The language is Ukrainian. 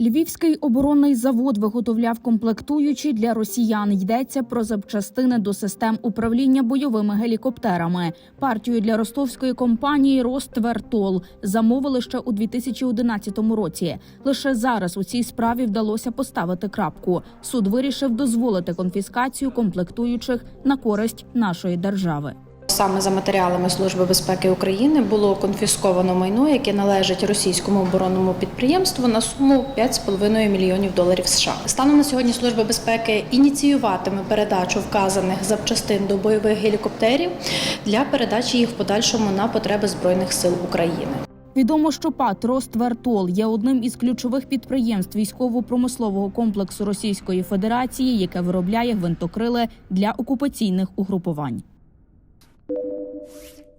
Львівський оборонний завод виготовляв комплектуючі для росіян. Йдеться про запчастини до систем управління бойовими гелікоптерами. Партію для ростовської компанії Роствертол замовили ще у 2011 році. Лише зараз у цій справі вдалося поставити крапку. Суд вирішив дозволити конфіскацію комплектуючих на користь нашої держави. Саме за матеріалами Служби безпеки України було конфісковано майно, яке належить російському оборонному підприємству на суму 5,5 мільйонів доларів США. Станом на сьогодні Служба безпеки ініціюватиме передачу вказаних запчастин до бойових гелікоптерів для передачі їх в подальшому на потреби збройних сил України. Відомо, що ПАТ «Роствертол» є одним із ключових підприємств військово-промислового комплексу Російської Федерації, яке виробляє гвинтокрили для окупаційних угрупувань. Thank you.